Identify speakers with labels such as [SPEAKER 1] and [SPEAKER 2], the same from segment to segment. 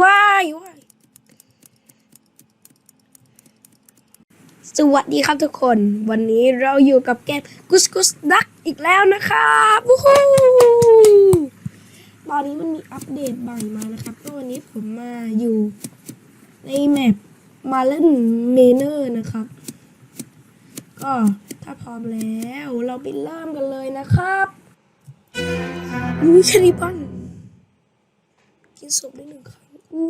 [SPEAKER 1] ว้ายว้ายสวัสดีครับทุกคน วันนี้เราอยู่กับเกมกุสกุสดักอีกแล้วนะครับวู้ฮูตอนนี้มันมีอัปเดตใหม่มานะครับก็วันนี้ผมมาอยู่ในแมปมาเล่นเมเนอร์นะครับ ก็ถ้าพร้อมแล้วเราไปเริ่มกันเลยนะครับอุ้ยแค่นี้ปังกินศพได้หนึ่งครั้งอู้ย โอ้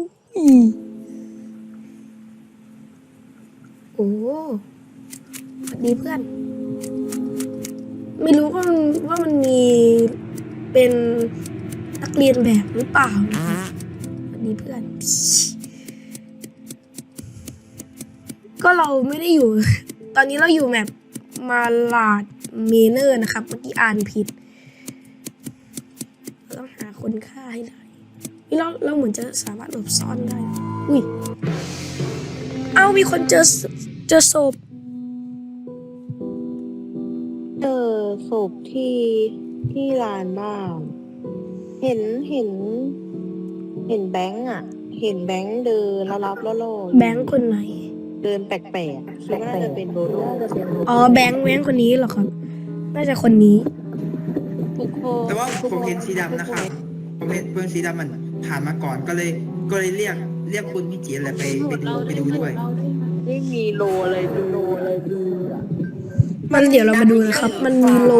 [SPEAKER 1] สวัสดีเพื่อน ไม่รู้ว่ามันว่ามันมีเป็นนักเรียนแบบหรือเปล่าสวัสดีเพื่อน ก็เราไม่ได้อยู่ ตอนนี้เราอยู่แบบมาลาดเมเนอร์นะครับ เมื่อกี้อ่านผิด เราต้องหาคนฆ่าให้ได้ เราเราเหมือนจะสามารถหลบซ่อนได้ อุ้ย เอามีคนเจอศเจอศพ
[SPEAKER 2] เจอศพที่ที่ลานบ้านเห็นเห็น เห็นแบงค์อะ เห็นแบงค์เดินแล้วรับแล้วโลด
[SPEAKER 1] แบงค์คนไหน
[SPEAKER 2] เดินแปลกๆคิดว่าน่าจะเป็นโดโด
[SPEAKER 1] อ๋อแบงค์แบงค์คนนี้เหรอครับ น่าจะคนนี้
[SPEAKER 2] ทุกคน
[SPEAKER 3] แต่ว่าผมเห็นสีดำนะครับผมเห็นเพื่อนสีดำมัน ผ่านมาก่อนก็เลยก็เลยเรียกเรียกคุณพี่จีอะไรไปไปดูไปดูด้วย
[SPEAKER 2] ไม่มีโลเลยดูโลเลยดู
[SPEAKER 1] มันเดี๋ยวเรามาดูนะครับ มันมีโล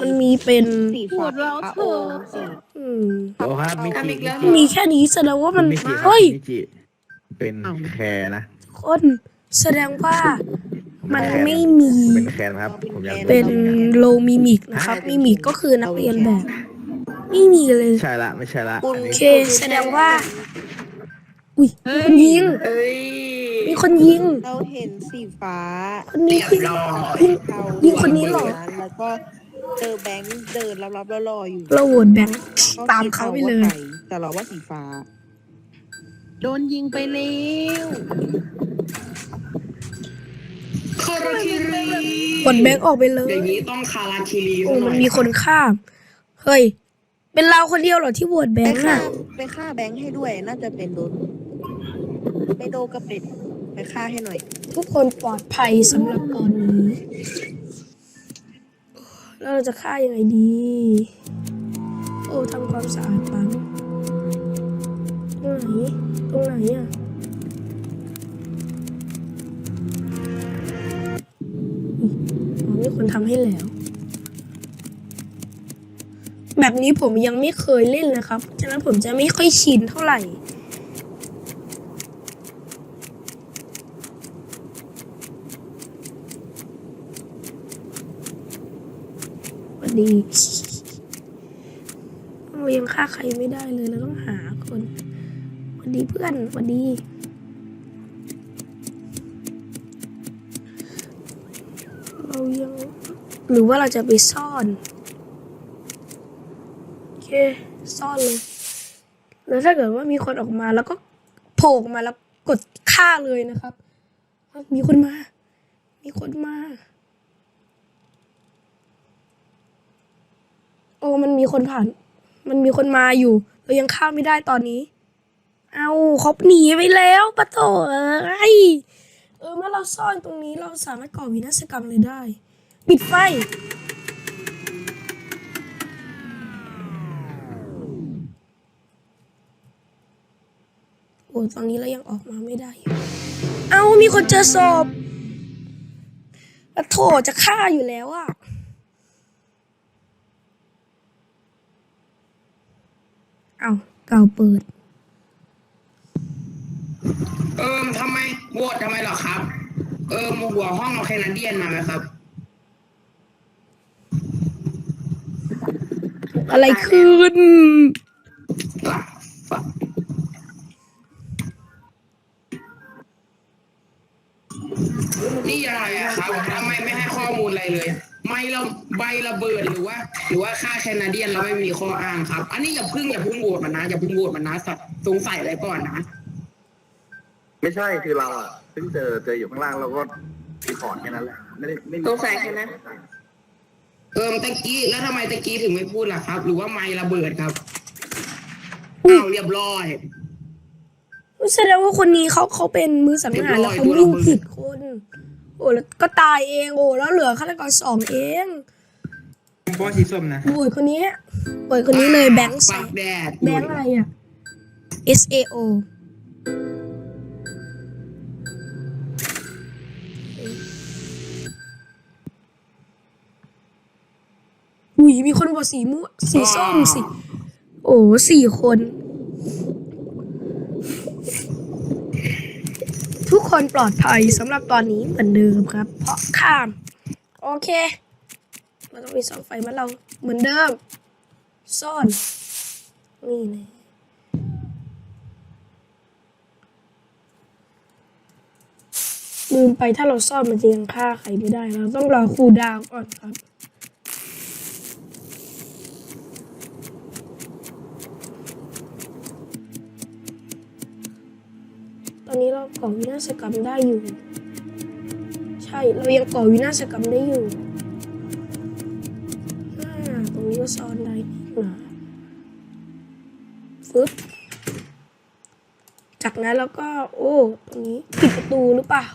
[SPEAKER 1] มันมีเป็น
[SPEAKER 2] สีฟ้าอะโอสี
[SPEAKER 1] อืม
[SPEAKER 4] โอ้ครับมิจิมิจิ
[SPEAKER 1] มีแค่นี้แสดงว่ามัน
[SPEAKER 4] มิจิครับ
[SPEAKER 1] เฮ้ย
[SPEAKER 4] มิจิเป็นแคร์นะ
[SPEAKER 1] คนแสดงว่ามันไม่มี
[SPEAKER 4] เป็นแคร์นะครับ ผมอยากรู้
[SPEAKER 1] เป็นโลมิมิกนะครับมิมิกก็คือนักเรียนแบบ ไม่มีเลย
[SPEAKER 4] ใช่ละไม่ใช่ละ
[SPEAKER 1] โอ
[SPEAKER 4] อันนี้
[SPEAKER 1] เคแสดงว่า อุ้ยมีคนยิงมีคนยิง
[SPEAKER 2] เราเห็นสีฟ้า
[SPEAKER 1] คนนี้คือยิง
[SPEAKER 2] เขา
[SPEAKER 1] ยิงคนนี้เหรอ
[SPEAKER 2] แล้วก็เจอแบงค์เดินรับรับๆล่อๆอยู่
[SPEAKER 1] เราโหวตแบงค์ตามเขาไปเลย
[SPEAKER 2] แต่เราว่าสีฟ้า โดนยิงไปแล้ว
[SPEAKER 5] คาราคิรี
[SPEAKER 1] กดแบงค์ออกไปเลย
[SPEAKER 5] อย่างนี้ต้องคาราคิรี
[SPEAKER 1] โอ้มันมีคนข้าม เฮ้ย เป็นเราคนเดียวเหรอที่โหวตแบ
[SPEAKER 2] ไป
[SPEAKER 1] งค์
[SPEAKER 2] ฆ่า
[SPEAKER 1] อะ
[SPEAKER 2] ไปฆ่าแบงค์ให้ด้วย น่าจะเป็นโดนไปโดกับเป็ดไปฆ่าให้หน่อย
[SPEAKER 1] ทุกคนปลอดภัยสำหรับตอนนี้แล้วเราจะฆ่ายังไงดี โอ้ทำความสะอาดปั๊มตรงไหนตรงไหนอะอุ๊ยอ๋อมีคนทำให้แล้ว แบบนี้ผมยังไม่เคยเล่นนะครับ ฉะนั้นผมจะไม่ค่อยชินเท่าไหร่วัสดีเรายังฆ่าใครไม่ได้เลยเราต้องหาคนสวัสดีเพื่อนสวัสดีเรายังหรือว่าเราจะไปซ่อน เคซ่อนเลย แล้วถ้าเกิดว่ามีคนออกมาแล้วก็โผล่ออกมาแล้วกดฆ่าเลยนะครับ มีคนมา มีคนมา โอ้มันมีคนผ่าน มันมีคนมาอยู่ เรายังเข้าไม่ได้ตอนนี้ เอาเขาหนีไปแล้วปะโถเอ้ยเออเมื่อเราซ่อนตรงนี้เราสามารถก่อวินาศกรรมเลยได้ ปิดไฟ โอ้ตอนนี้เรายังออกมาไม่ได้อยู่เอามีคนเจอศพปะโถจะฆ่าอยู่แล้วอะเอาเก่าเปิด
[SPEAKER 5] เอิมทำไมโหวตทำไมเหรอครับ เอิมหัวห้องเอาแคนาเดียนมาไหมครับ
[SPEAKER 1] อะไรขึ้น
[SPEAKER 5] นี่ยังไงอะครับทำไมไม่ให้ข้อมูลอะไรเลย ไม่เราใบระเบิดหรือว่า หรือว่าค่าแคนาเดียนเราไม่มีข้ออ้างครับ อันนี้อย่าเพึ่งอย่าเพึ่งโหวตมันนะอย่าเพึ่งโหวตมันนะสงสัยอะไรก่อนนะ
[SPEAKER 4] ไม่ใช่คือเราอะเพิ่งเจอเจออยู่ข้างล่างเราก็รีพอร์ตแค่นั้นแหละไม่ได้ไม่มี
[SPEAKER 2] สงสัยแค่นั้น
[SPEAKER 5] เอิมตะกี้แล้วทำไมตะกี้ถึงไม่พูดล่ะครับ หรือว่าไม่ระเบิดครับ
[SPEAKER 1] อุ๊ย
[SPEAKER 5] อ้าวเรียบร้อย
[SPEAKER 1] แสดงว่าคนนี้เขาเขาเป็นมือสังหารแล้วเขายิงผิดคน โอ้แล้วก็ตายเองโอ้แล้วเหลือฆาตกรสองเอง
[SPEAKER 3] เพราะว่าสีส้มนะ
[SPEAKER 1] โวยคนนี้โวยคนนี้เลยแบงค์แส
[SPEAKER 5] ปาก
[SPEAKER 1] น
[SPEAKER 5] แดด
[SPEAKER 1] แบงค์อะไรอะ S A O อุ้ยมีคนบอกสีม่วงสีส้มสิโอ้สี่คน ทุกคนปลอดภัยสำหรับตอนนี้เหมือนเดิมครับ เพราะข้าม โอเคเราต้องมีสองไฟมาเราเหมือนเดิม ซ่อน นี่เลยลืมไปถ้าเราซ่อนมันจะยังฆ่าใครไม่ได้ เราต้องรอคูลดาวก่อนครับ ตอนนี้เราก่อวินาศกรรมได้อยู่ ใช่เรายังก่อวินาศกรรมได้อยู่ตรงนี้ก็ซ่อนได้นี่หนาฟึบจากนั้นเราก็ โอ้ตรงนี้ปิดประตูหรือเปล่า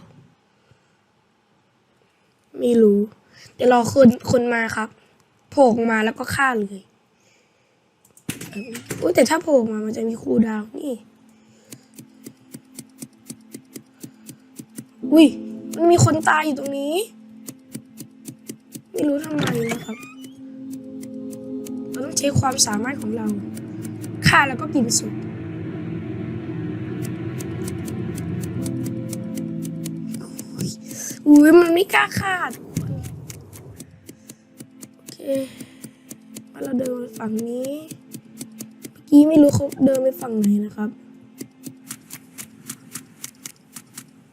[SPEAKER 1] ไม่รู้ เดี๋ยวรอคนคนมาครับ โผล่มาแล้วก็ฆ่าเลยโอ้แต่ถ้าโผล่มามันจะมีคูดาวน์ อุ้ยมันมีคนตายอยู่ตรงนี้ ไม่รู้ทำไมนะครับ เราต้องใช้ความสามารถของเราฆ่าแล้วก็กินสุกอุ้ยมันไม่กล้าฆ่าทุกคนโอเคมาเราเดินฝั่งนี้เมื่อกี้ไม่รู้เขาเดินไปฝั่งไหนนะครับ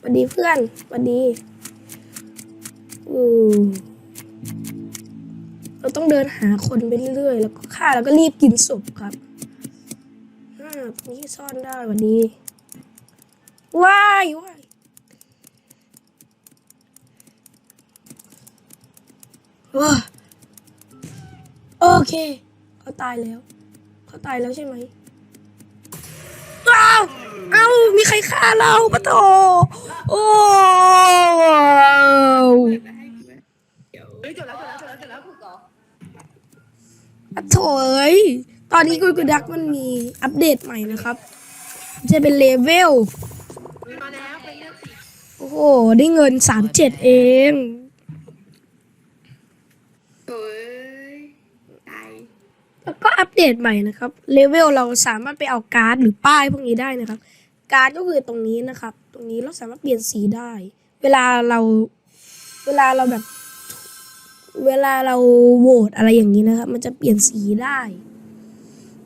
[SPEAKER 1] สวัสดีเพื่อนสวัสดีอือเราต้องเดินหาคนไปเรื่อยๆ แล้วก็ฆ่าแล้วก็รีบกินศพครับอ่าตรงนี้ซ่อนได้วัสดีว้ายว้ายว้าโอเค เขาตายแล้ว เขาตายแล้วใช่ไหมอ้าว เอ้ามีใครฆ่าเราปะโถโอ้
[SPEAKER 2] เฮ้ยจบแล้วจบแล้วจบแล้วจบแล้วถูกเหรอ
[SPEAKER 1] ปะโถเอ้ยตอนนี้กุยกุยดักมันมีอัปเดตใหม่นะครับ จะเป็นเลเวล
[SPEAKER 2] มาแล้วไปเลือกสี
[SPEAKER 1] โอ้โห ได้เงินสามเจ็ดเอง
[SPEAKER 5] เอ้ยตาย
[SPEAKER 1] แล้ว ก็อัปเดตใหม่นะครับเลเวลเราสามารถไปเอาการ์ดหรือป้ายพวกนี้ได้นะครับ การ์ดก็คือตรงนี้นะครับ ตรงนี้เราสามารถเปลี่ยนสีได้ เวลาเราเวลาเราแบบ เวลาเราโหวตอะไรอย่างนี้นะครับ มันจะเปลี่ยนสีได้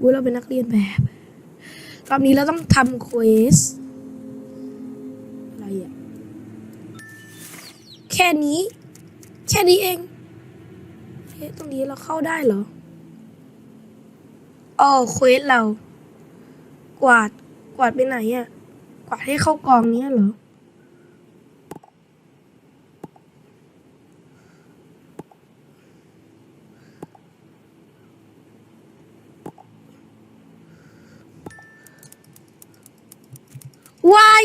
[SPEAKER 1] วุ้ยเราเป็นนักเรียนแบบรอบนี้เราต้องทำเควสอะไรอะแค่นี้ แค่นี้เองเอ๊ะตรงนี้เราเข้าได้เหรอ อ๋อเควสเรา กวาด กวาดไปไหนอะ่ะ กวาดให้เข้ากองเนี้ยเหรอ วาย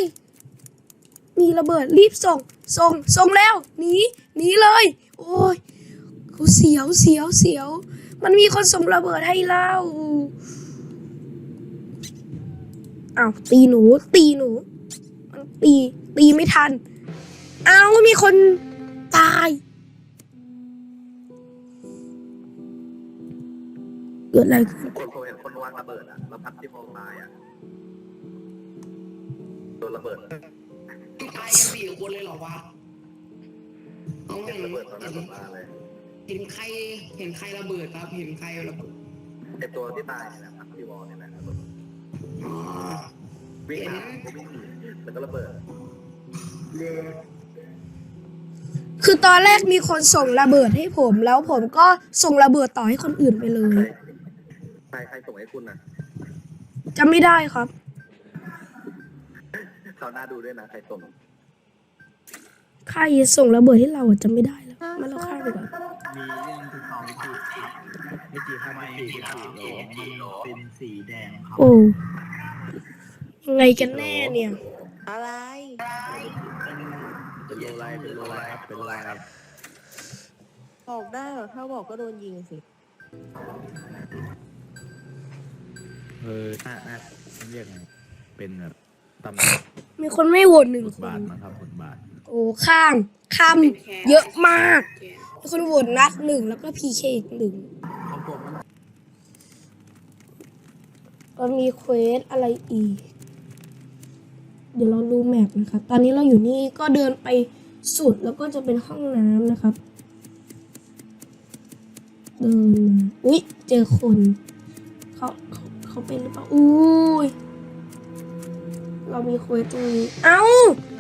[SPEAKER 1] มีระเบิดรีบส่ง ส่ง ส่งแล้ว หนี หนีเลย โอ้ยเขาเสียว เสียว เสียว มันมีคนส่งระเบิดให้เรา อ้าวตีหนู ตีหนูมันตีตีไม่ทัน อ้าวมีคนตายเกิดอะไรขึ้น
[SPEAKER 4] คนผมเห็นคนวางระเบิดอะแล้วพัดที่มองตายอะโดนระเบิด
[SPEAKER 5] ตายกันสี่คนเลยเหรอวะเอาเห็
[SPEAKER 4] เห็น
[SPEAKER 5] น
[SPEAKER 4] ระเบิดตอนนั้นผมมาเลย
[SPEAKER 5] เห็นใครเห็นใครระเบิดครับ เห็นใครระเบิด
[SPEAKER 4] ไอตัวที่ตายเนี่ยนะพัดที่วอลเนี่ย วิ่งหาผมวิ่งหนีแล้วก็ระเบิด
[SPEAKER 1] คือตอนแรกมีคนส่งระเบิดให้ผม แล้วผมก็ส่งระเบิดต่อให้คนอื่นไปเลย
[SPEAKER 4] ใครใครใครส่งให้คุณนะ
[SPEAKER 1] จำไม่ได้ครับ
[SPEAKER 4] เขาวหน้าดูด้วยนะใครส่ง
[SPEAKER 1] ใครส่งระเบิดให้เราอะจำไม่ได้แล้วมาเราฆ่าไปก่อน
[SPEAKER 6] มีเรื่องคือของมิจิครับมิจิทำไมมิจิครับมันเป็นสีแดงครับ
[SPEAKER 1] โอ้ยัง ไงกันแน่เนี่ย
[SPEAKER 2] อะไร
[SPEAKER 6] เป็นโลไลท์เป็นโลไลท์ครับเป็นโลไลท์ครับ
[SPEAKER 2] บอกได้เหรอถ้าบอกก็โดนยิงสิ
[SPEAKER 6] เออหน้าหน้าเรียกไงเป็นแบบตำแหน่ง
[SPEAKER 1] มีคนไม่โหวตหนึ่ง
[SPEAKER 6] บท
[SPEAKER 1] ค
[SPEAKER 6] บาท
[SPEAKER 1] น
[SPEAKER 6] มั้งครับบทบาท
[SPEAKER 1] โอ้ข้ามข้ามเยอะมากมีคนโหวตนัดหนึ่งแล้วก็พีเคอีกหนึ่ง
[SPEAKER 6] ของผมมัน
[SPEAKER 1] ก็มีเควสอะไรอีก เดี๋ยวเราดูแมปนะครับตอนนี้เราอยู่นี่ก็เดินไปสุดแล้วก็จะเป็นห้องน้ำนะครับ เดินมาอุ๊ย เจอคนเขาเขาเขาเป็นหรือเปล่าอุ้ยเรามีควสตรงนี้ เอ้า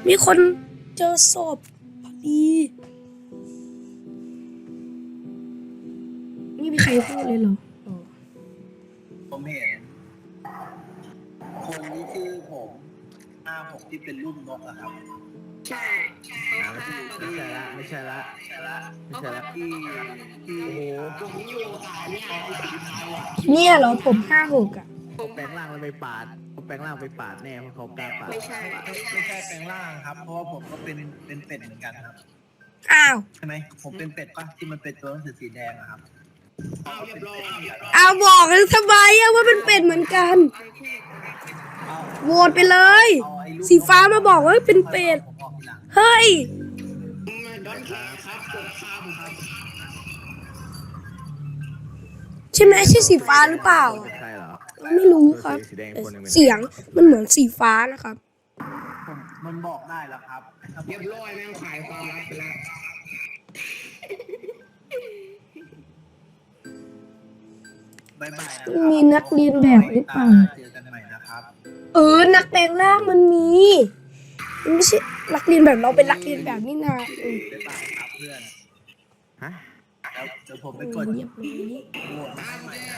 [SPEAKER 1] มีคนเจอศพพอดีไม่มีใครพูดเลยเหรอ
[SPEAKER 6] หน้าผมที่เป็นรูปนกอะครับ
[SPEAKER 5] ใช่
[SPEAKER 6] ไม่ใช่ไม่ใช่ละไม่ใช่ละไม่ใช่ละไม่ใช่ละที่ที่โอ้โห
[SPEAKER 5] ผมอยู่สายเนี่ยสีขาวอะ
[SPEAKER 1] เนี่ยเหรอผมห้าหกอะ
[SPEAKER 6] แปลงร่างแล้วไปปาดเขาแปลงร่างไปปาดแน่เพราะเขากล้าปาด
[SPEAKER 5] ไม่ใช่
[SPEAKER 7] ไม่ใช่แปลงร่างครับ เพราะว่าผมก็เป็นเป็นเป็ดเหมือนกันครับ
[SPEAKER 1] อ้าว
[SPEAKER 7] ใช่ไหมผมเป็นเป็ดปะที่มันเป็นตัวหนังสือสีแดงอะครับ
[SPEAKER 5] เอาเรียบร้อย
[SPEAKER 1] เอาบอกกันทำไมอะว่าเป็นเป็ดเหมือนกันโหวตไปเลย
[SPEAKER 7] เอาไอ้รูป
[SPEAKER 1] สีฟ้ามาบอกว่าเป็นเป็ด
[SPEAKER 7] ผมออกทีหลัง
[SPEAKER 1] เฮ้ย
[SPEAKER 5] ไม่ดอนแคร์ครับกดข้ามครับ
[SPEAKER 1] ใช่ไหมใช่สีฟ้าหรือเปล่า
[SPEAKER 6] ใช่เหรอ
[SPEAKER 1] ไม่รู้ครับ
[SPEAKER 6] สีแดงคนหนึ่งเป็น
[SPEAKER 1] เสียงมันเหมือนสีฟ้านะครับ
[SPEAKER 7] ผมมันบอกได้แล้วครับถ้าผ
[SPEAKER 5] เรีย
[SPEAKER 7] ม
[SPEAKER 5] บร้อยแม่งขายความลับไปแล้ว
[SPEAKER 7] บายบายนะครับ
[SPEAKER 1] มีนักเรียนแบบหรือเปล่า
[SPEAKER 7] เจอกันใหม่นะครับ
[SPEAKER 1] เออ นักแปลงร่างมันมีมันไม่ใช่นักเรียนแบบเราเป็นนักเรียนแบบนี่นาเออบา
[SPEAKER 7] ยบายครับเพื่อน
[SPEAKER 6] ฮะ
[SPEAKER 7] แล้วเดี๋ยวผมไป
[SPEAKER 1] เออก
[SPEAKER 7] ด
[SPEAKER 1] เรียบร้อย
[SPEAKER 7] โหวตให้ใหม่นะ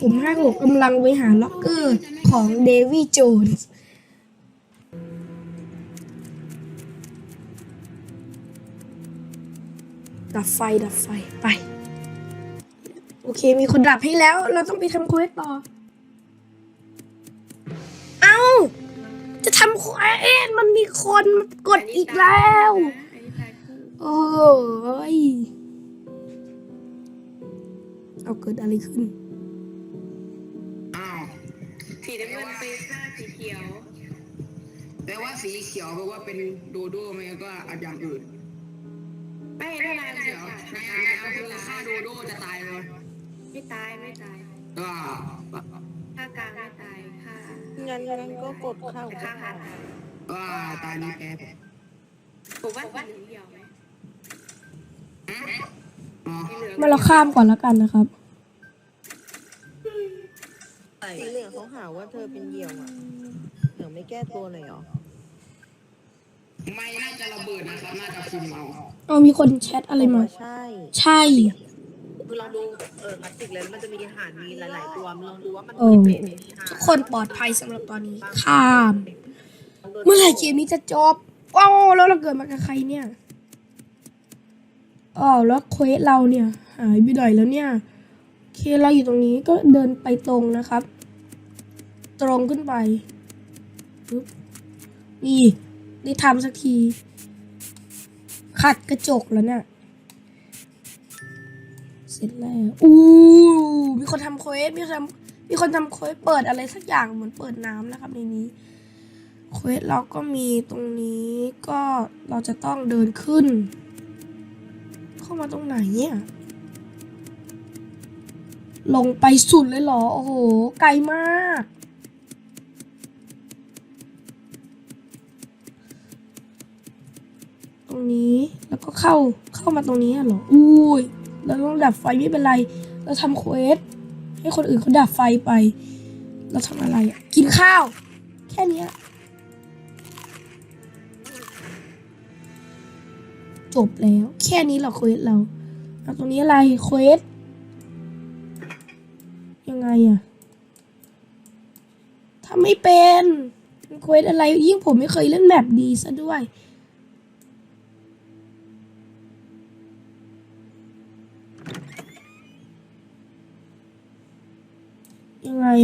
[SPEAKER 1] ผมห้าหกกำลังไปหาล็อกเกอร์ของเดวี่โจนส์ ดับไฟดับไฟไป โอเคมีคนดับให้แล้ว เราต้องไปทำเควสต่อ เอ้า จะทำเควสมันมีคนมากดอีกแล้ว โอ้ยเอาเกิดอะไรขึ้น
[SPEAKER 5] อ้าว
[SPEAKER 8] สีน้ำเงินไปฆ่าสีเขียว
[SPEAKER 5] แปลว่าสีเขียวแปลว่าเป็นโดโด้ไหมก็อาจอย่างอื่น
[SPEAKER 8] ไม่ถ้านาย
[SPEAKER 5] เดี๋ยว
[SPEAKER 8] ค่ะ
[SPEAKER 5] ใน
[SPEAKER 8] นาย
[SPEAKER 5] อา
[SPEAKER 8] ก็
[SPEAKER 5] คต
[SPEAKER 8] คือ
[SPEAKER 5] ฆ่าโดโดจะตายไหม
[SPEAKER 8] ไม่ตายไม่ตาย
[SPEAKER 5] ก็
[SPEAKER 8] ฆ่ากลางไม่ตายฆ่า
[SPEAKER 2] งั้นงั้นก็กดข้า
[SPEAKER 8] แต่ฆ่าหัน
[SPEAKER 5] ก็ตายนแป๊บ
[SPEAKER 8] ผมว่าสีเหลืองเหี่ยวไหม
[SPEAKER 5] อ๋อ
[SPEAKER 8] สีเหลือง
[SPEAKER 1] มาเราข้ามก่อนแล้วกันนะครับ
[SPEAKER 2] สีเหลืองเขาหาว่าเธอเป็นเหยี่ยวอะเหลืองไม่แก้ตัวเลยเหรอ
[SPEAKER 5] ไม่น่าจะระเบิดนะครับ น่าจะคุมเอา
[SPEAKER 1] เอามีคนแชทอะไรมา
[SPEAKER 2] ใช่
[SPEAKER 1] ใช่
[SPEAKER 9] คือลองดูเออพลาสติกเลยมันจะมีอาหารมีหลาย ๆ ตัวลองดูว่ามัน
[SPEAKER 1] เออ
[SPEAKER 9] มีเป็นอาหาร
[SPEAKER 1] ทุกคนปลอดภัยสำหรับตอนนี้ข้าม เมื่อไหร่เกมนี้จะจบว้าวแล้วเราเกิดมากับใครเนี่ยอ๋อแล้วเควสเราเนี่ยหายไปไหนแล้วเนี่ยโอเคเราอยู่ตรงนี้ก็เดินไปตรงนะครับ ตรงขึ้นไปปึ๊บนี่ ได้ทำสักที ขัดกระจกแล้วเนี่ย เสร็จแล้วอู้มีคนทำเควสมีคนทำมีคนทำเควสเปิดอะไรสักอย่างเหมือนเปิดน้ำนะครับในนี้เควสเราก็มีตรงนี้ก็เราจะต้องเดินขึ้น เข้ามาตรงไหนเนี่ยลงไปสุดเลยเหรอ โอ้โห ไกลมาก ต รงนี้ แล้วก็เข้าเข้ามาตรงนี้เหรอ อุ้ย เราต้องดับไฟไม่เป็นไร เราทำเควสให้คนอื่นเขาดับไฟไป เราทำอะไรอะ กินข้าว แค่นี้จบแล้ว แค่นี้เหรอเควสเราเอาตรงนี้อะไรเควสยังไงอะทำไม่เป็นเควสอะไรยิ่งผมไม่เคยเล่นแบบดีซะด้วย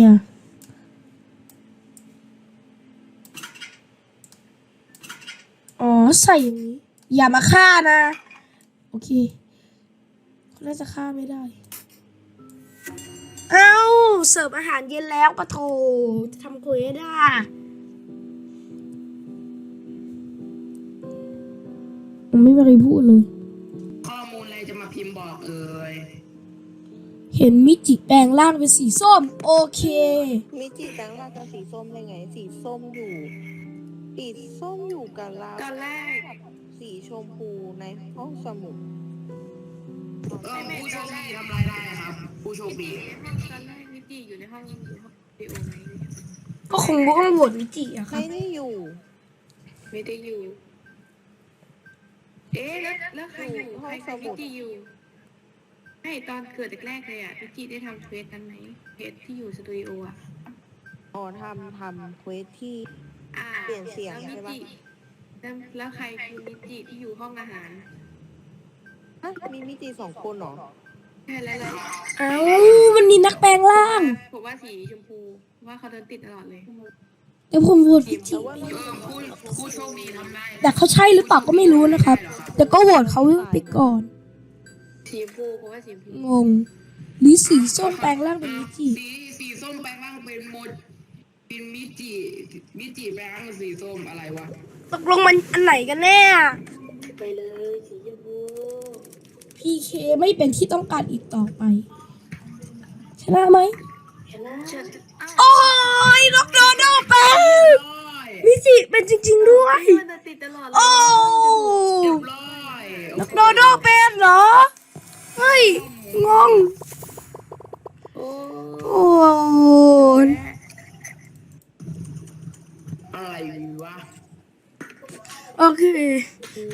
[SPEAKER 1] อะอ๋อ ใส่อย่างนี้ อย่ามาฆ่านะ โอเคเขาน่าจะฆ่าไม่ได้ เอ้า เสิร์ฟอาหารเย็นแล้วปะโถจะทำคุยได้ผมไม่มีอะไรพูดเล
[SPEAKER 5] ย
[SPEAKER 1] เห็นมิจิแปลงร่างเป็นสีส้ม โอเค
[SPEAKER 2] มิจิแบงค์ราจะสีส้มได้ไง สีส้มอยู่ สีส้มอยู่กับเรา
[SPEAKER 8] ตอนแรก
[SPEAKER 2] สีชมพูในห้องสมุด
[SPEAKER 5] เออผู้โชคดีทำอะไรได้ครับ ผู้โชคดี
[SPEAKER 8] ตอนแรกนิติอยู่ในห้องอยู่ห้องวิดีโอไหม
[SPEAKER 1] ก็คงต้องโหวตมิจิอะครั
[SPEAKER 2] ไม่
[SPEAKER 1] บ
[SPEAKER 2] ได้อยู่
[SPEAKER 8] ไม่ได้อยู่ เอ๊ะแล้วแล้วใครอยู่ใครใครนิติอยู่ ให้ตอนเกิดแรกๆเลยอะนิติได้ทำเควสนั้นไหมเควสที่อยู่สตูดิโออะ
[SPEAKER 2] อ๋อทำทำเควสที่
[SPEAKER 8] อ่า
[SPEAKER 2] เปลี่ยนเสียง
[SPEAKER 8] แล้ว
[SPEAKER 2] ใช่
[SPEAKER 8] นิ
[SPEAKER 2] ปะ
[SPEAKER 8] ติแล้วแล้วใครคือนิติที่อยู่ห้องอาหาร
[SPEAKER 2] ฮะมีมิจิสองคนเหรอ
[SPEAKER 8] ใช่แล้วแล้ว
[SPEAKER 1] เอ้ามันมีนักแปลงร่าง
[SPEAKER 8] ผมว่าสีชมพูว่าเขาเดินติดตลอดเลย
[SPEAKER 1] เดี๋ยวผมโหวตมิจิ
[SPEAKER 5] เออผู้ผู้โชคดีทำได้
[SPEAKER 1] แต่เขาใช่หรือเปล่าก็ไม่รู้นะครับ แต่ก็โหวตเขาไปก่อน
[SPEAKER 8] สีชมพูเพราะว่าสีชมพู
[SPEAKER 1] งงหรือสีส้มแปลงร่างเป็นมิจิ
[SPEAKER 5] สีสีส้มแปลงร่างเป็นโมดเป็นมิจิมิจิแปลงร่างเป็นสีส้มอะไรวะ
[SPEAKER 1] ตกลงมันอันไหนกันแน่
[SPEAKER 8] ไปเลยสีชมพู
[SPEAKER 1] พีเคไม่เป็นที่ต้องการอีกต่อไป ชนะไหม
[SPEAKER 8] ชนะเชิญอ้าว
[SPEAKER 1] โอ้ยนกโดโดเป็น
[SPEAKER 5] ร้อย
[SPEAKER 1] มิจิเป็นจริง ๆด้วย
[SPEAKER 8] มันเดินติดตลอดเลย
[SPEAKER 1] โอ้
[SPEAKER 5] เรียบร้อย
[SPEAKER 1] นกโดโดเป็นเหรอเฮ้ย งง
[SPEAKER 8] โอ้
[SPEAKER 1] โอ้ย
[SPEAKER 5] อะไรวะ
[SPEAKER 1] โอเค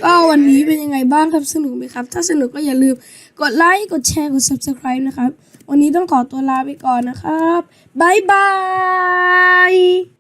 [SPEAKER 1] ก็วันนี้เป็นยังไงบ้างครับ สนุกไหมครับ ถ้าสนุกก็อย่าลืม กดไลค์ กดแชร์ กด subscribe นะครับ วันนี้ต้องขอตัวลาไปก่อนนะครับ บ๊ายบาย